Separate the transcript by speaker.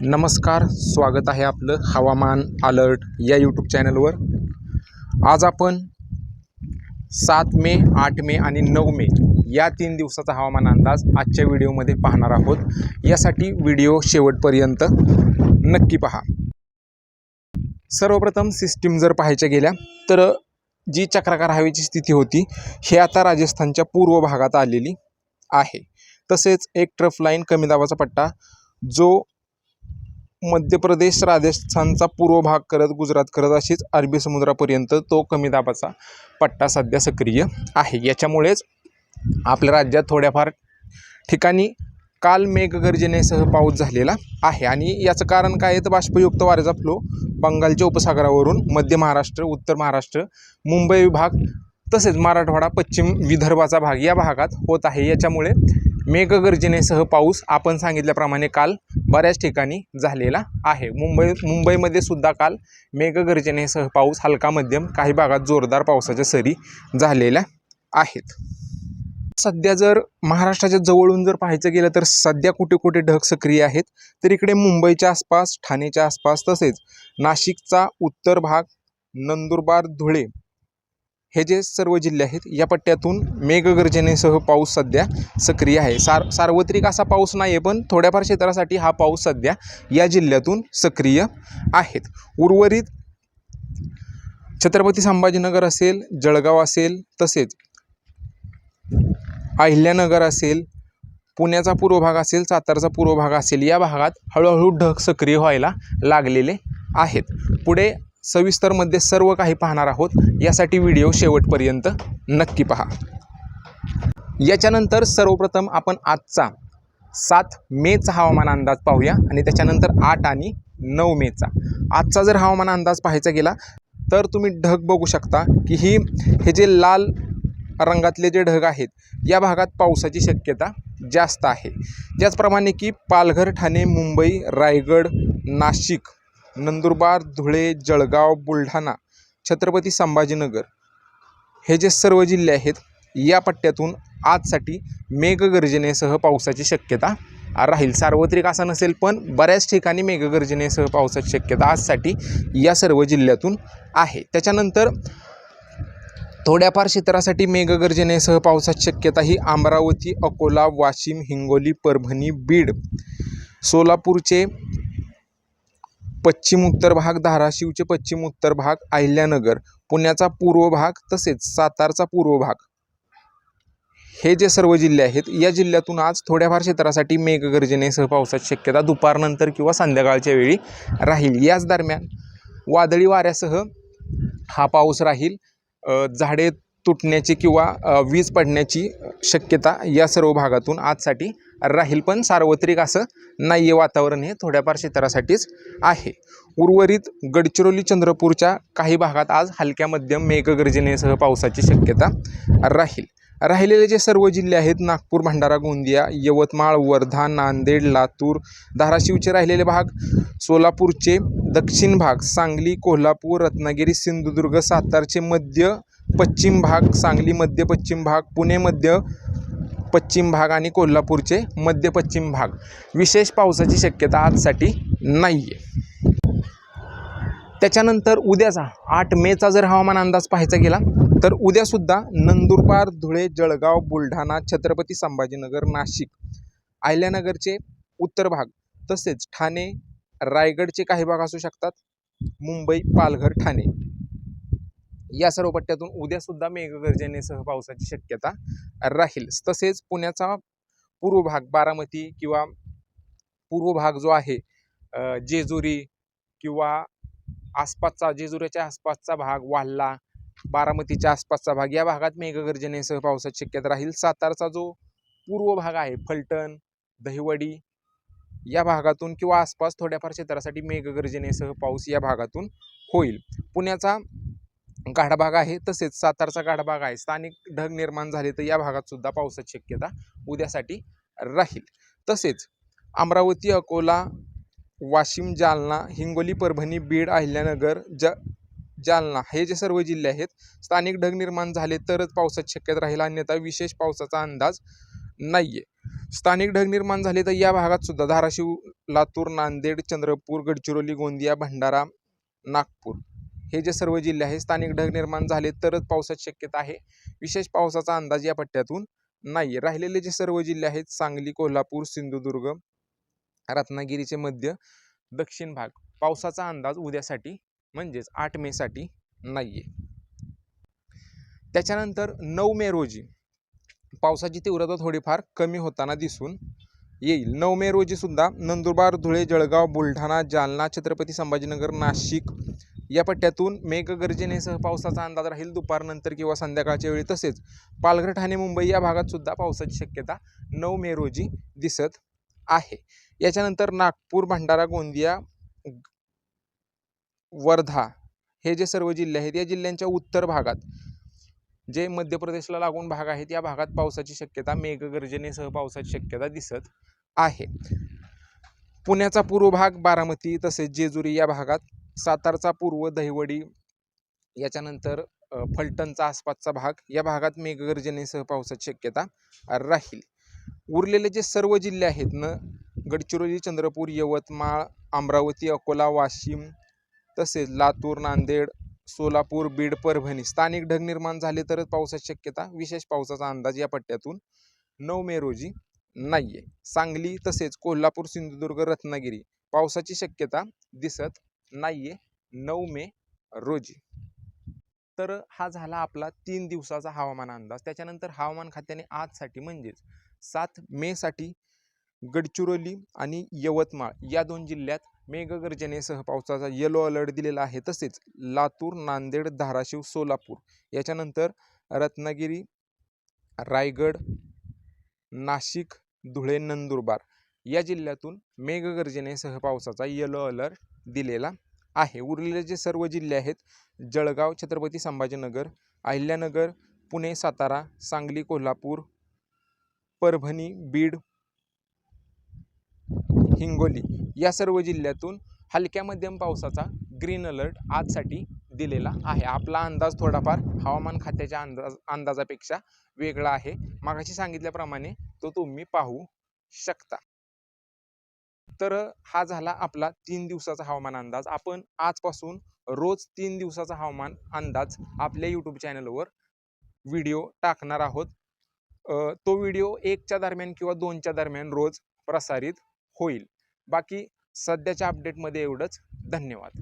Speaker 1: नमस्कार स्वागत आहे आपलं हवामान अलर्ट या यूट्यूब चॅनलवर. आज आपण सात मे आठ मे आणि नऊ मे या तीन दिवसाचा हवामान अंदाज आजच्या व्हिडिओमध्ये पाहणार आहोत. यासाठी व्हिडिओ शेवटपर्यंत नक्की पहा. सर्वप्रथम सिस्टीम जर पाहायच्या गेल्या तर जी चक्राकार हवेची स्थिती होती हे आता राजस्थानच्या पूर्व भागात आलेली आहे. तसेच एक ट्रफ लाईन कमी दाबाचा पट्टा जो मध्य प्रदेश राजस्थानचा पूर्व भाग करत गुजरात करत अशीच अरबी समुद्रापर्यंत तो कमी दाबाचा पट्टा सध्या सक्रिय आहे. याच्यामुळेच आपल्या राज्यात थोड्याफार ठिकाणी काल मेघगर्जनेसह पाऊस झालेला आहे. आणि याचं कारण काय आहे? तर बाष्पयुक्त वाऱ्याचा फ्लो बंगालच्या उपसागरावरून मध्य महाराष्ट्र उत्तर महाराष्ट्र मुंबई विभाग तसेच मराठवाडा पश्चिम विदर्भाचा भाग या भागात होत आहे. याच्यामुळे मेघगर्जनेसह पाऊस आपण सांगितल्याप्रमाणे काल बऱ्याच ठिकाणी झालेला आहे. मुंबई मुंबईमध्ये सुद्धा काल मेघगर्जनेसह पाऊस हलका मध्यम काही भागात जोरदार पावसाच्या सरी झालेल्या आहेत. सध्या जर महाराष्ट्राच्या जवळून जर पाहायचं गेलं तर सध्या कुठे कुठे ढग सक्रिय आहेत तर इकडे मुंबईच्या आसपास ठाणेच्या आसपास तसेच नाशिकचा उत्तर भाग नंदुरबार धुळे हे जे सर्व जिल्हे आहेत या पट्ट्यातून मेघगर्जनेसह पाऊस सध्या सक्रिय आहे. सार सार्वत्रिक असा पाऊस नाही आहे पण थोड्याफार क्षेत्रासाठी हा पाऊस सध्या या जिल्ह्यातून सक्रिय आहेत. उर्वरित छत्रपती संभाजीनगर असेल जळगाव असेल तसेच अहिल्यानगर असेल पुण्याचा पूर्व भाग असेल सातारचा पूर्व भाग असेल या भागात हळूहळू ढग सक्रिय व्हायला लागलेले आहेत. पुढे सविस्तरमध्ये सर्व काही पाहणार आहोत. यासाठी व्हिडिओ शेवटपर्यंत नक्की पहा. याच्यानंतर सर्वप्रथम आपण आजचा सात मेचा हवामान अंदाज पाहूया आणि त्याच्यानंतर आठ आणि नऊ मेचा. आजचा जर हवामान अंदाज पाहायचा गेला तर तुम्ही ढग बघू शकता की ही हे जे लाल रंगातले जे ढग आहेत या भागात पावसाची शक्यता जास्त आहे. त्याचप्रमाणे की पालघर ठाणे मुंबई रायगड नाशिक नंदुरबार धुळे जळगाव बुलढाणा छत्रपती संभाजीनगर हे जे सर्व जिल्हे आहेत या पट्ट्यातून आजसाठी मेघगर्जनेसह पावसाची शक्यता राहील. सार्वत्रिक असं नसेल पण बऱ्याच ठिकाणी मेघगर्जनेसह पावसाची शक्यता आजसाठी या सर्व जिल्ह्यातून आहे. त्याच्यानंतर थोड्याफार क्षेत्रासाठी मेघगर्जनेसह पावसाची शक्यता ही अमरावती अकोला वाशिम हिंगोली परभणी बीड सोलापूरचे पश्चिम उत्तर भाग धाराशिवचे पश्चिम उत्तर भाग अहिल्यानगर पुण्याचा पूर्व भाग तसेच सातारचा पूर्व भाग. हे जे सर्व जिल्हे आहेत या जिल्ह्यातून आज थोड्याफार क्षेत्रासाठी मेघगर्जनेसह पावसाची शक्यता दुपारनंतर किंवा संध्याकाळच्या वेळी राहील. याच दरम्यान वादळी वाऱ्यासह हा पाऊस राहील. झाडे तुटण्याची किंवा वीज पडण्याची शक्यता या सर्व भागातून आजसाठी राहील पण सार्वत्रिक असं नाही आहे वातावरण हे. थोड्याफार क्षेत्रासाठीच आहे. उर्वरित गडचिरोली चंद्रपूरच्या काही भागात आज हलक्या मध्यम मेघगर्जनेसह पावसाची शक्यता राहील. राहिलेले जे सर्व जिल्हे आहेत नागपूर भंडारा गोंदिया यवतमाळ वर्धा नांदेड लातूर धाराशिवचे राहिलेले भाग सोलापूरचे दक्षिण भाग सांगली कोल्हापूर रत्नागिरी सिंधुदुर्ग सातारचे मध्य पश्चिम भाग सांगली मध्य पश्चिम भाग पुणे मध्य पश्चिम भाग आणि कोल्हापूरचे मध्य पश्चिम भाग. विशेष पावसाची शक्यता आजसाठी नाही आहे त्याच्यानंतर उद्याचा आठ मेचा जर हवामान अंदाज पाहायचा गेला तर उद्यासुद्धा नंदुरबार धुळे जळगाव बुलढाणा छत्रपती संभाजीनगर नाशिक अहिल्यानगरचे उत्तर भाग तसेच ठाणे रायगडचे काही भाग असू शकतात. मुंबई पालघर ठाणे. या सर्व पट्ट्यातून उद्यासुद्धा मेघगर्जनेसह पावसाची शक्यता राहील. तसेच पुण्याचा पूर्व भाग बारामती किंवा पूर्व भाग जो आहे जेजुरी किंवा आसपासचा जेजुरीच्या आसपासचा भाग वाल्ला बारामतीच्या आसपासचा भाग या भागात मेघगर्जनेसह पावसाची शक्यता राहील. सातारचा जो पूर्व भाग आहे फलटण दहिवडी या भागातून किंवा आसपास थोड्याफार क्षेत्रासाठी मेघगर्जनेसह पाऊस या भागातून होईल. पुण्याचा गाढभाग आहे तसेच सातारचा गाढभाग आहे. स्थानिक ढग निर्माण झाले तर या भागात सुद्धा पावसाची शक्यता उद्यासाठी राहील. तसेच अमरावती अकोला वाशिम जालना हिंगोली परभणी बीड अहिल्यानगर ज जालना हे जे सर्व जिल्हे आहेत स्थानिक ढग निर्माण झाले तरच पावसाची शक्यता राहील. अन्यथा विशेष पावसाचा अंदाज नाही आहे स्थानिक ढग निर्माण झाले तर या भागात सुद्धा धाराशिव लातूर नांदेड चंद्रपूर गडचिरोली गोंदिया भंडारा नागपूर हे जे सर्व जिल्हे आहेत स्थानिक ढग निर्माण झाले तरच पावसाची शक्यता आहे. विशेष पावसाचा अंदाज या पट्ट्यातून नाही. आहे राहिलेले जे सर्व जिल्हे आहेत सांगली कोल्हापूर सिंधुदुर्ग रत्नागिरीचे मध्य दक्षिण भाग पावसाचा अंदाज उद्यासाठी म्हणजेच आठ मेसाठी नाही आहे त्याच्यानंतर नऊ मे रोजी पावसाची तीव्रता थोडीफार कमी होताना दिसून येईल. नऊ मे रोजी सुद्धा नंदुरबार धुळे जळगाव बुलढाणा जालना छत्रपती संभाजीनगर नाशिक या पट्ट्यातून मेघगर्जनेसह पावसाचा अंदाज राहील दुपारनंतर किंवा संध्याकाळच्या वेळी. तसेच पालघर ठाणे मुंबई या भागात सुद्धा पावसाची शक्यता नऊ मे रोजी दिसत आहे. याच्यानंतर नागपूर भंडारा गोंदिया वर्धा हे जे सर्व जिल्हे आहेत या जिल्ह्यांच्या उत्तर भागात जे मध्य प्रदेशला लागून भाग आहेत या भागात पावसाची शक्यता मेघगर्जनेसह पावसाची शक्यता दिसत आहे. पुण्याचा पूर्व भाग बारामती तसेच जेजुरी या भागात सातारचा पूर्व दहिवडी याच्यानंतर फलटणचा आसपासचा भाग या भागात मेघगर्जनेसह पावसाची शक्यता राहील. उरलेले जे सर्व जिल्हे आहेत न गडचिरोली चंद्रपूर यवतमाळ अमरावती अकोला वाशिम तसेच लातूर नांदेड सोलापूर बीड परभणी. स्थानिक ढग निर्माण झाले तरच पावसाची शक्यता. विशेष पावसाचा अंदाज या पट्ट्यातून नऊ मे रोजी नाही आहे सांगली तसेच कोल्हापूर सिंधुदुर्ग रत्नागिरी पावसाची शक्यता दिसत नाही आहे नऊ मे रोजी. तर हा झाला आपला तीन दिवसाचा हवामान अंदाज. त्याच्यानंतर हवामान खात्याने आजसाठी म्हणजेच सात मेसाठी गडचिरोली आणि यवतमाळ या दोन जिल्ह्यात मेघगर्जनेसह पावसाचा येलो अलर्ट दिलेला आहे. तसेच लातूर नांदेड धाराशिव सोलापूर याच्यानंतर रत्नागिरी रायगड नाशिक धुळे नंदुरबार या जिल्ह्यातून मेघगर्जनेसह पावसाचा येलो अलर्ट दिलेला आहे. उरलेले जे सर्व जिल्हे आहेत जळगाव छत्रपती संभाजीनगर अहिल्यानगर पुणे सातारा सांगली कोल्हापूर परभणी बीड हिंगोली या सर्व जिल्ह्यातून हलक्या मध्यम पावसाचा ग्रीन अलर्ट आजसाठी दिलेला आहे. आपला अंदाज थोडाफार हवामान खात्याच्या अंदाज अंदाजापेक्षा वेगळा आहे. मागाशी सांगितल्याप्रमाणे तो तुम्ही पाहू शकता. तर हा झाला आपला तीन दिवसाचा हवामान अंदाज. आपण आजपासून रोज तीन दिवसाचा हवामान अंदाज आपल्या यूट्यूब चॅनलवर व्हिडिओ टाकणार आहोत. तो व्हिडिओ एकच्या दरम्यान किंवा दोनच्या दरम्यान रोज प्रसारित होईल. बाकी सध्याच्या अपडेटमध्ये एवढंच. धन्यवाद.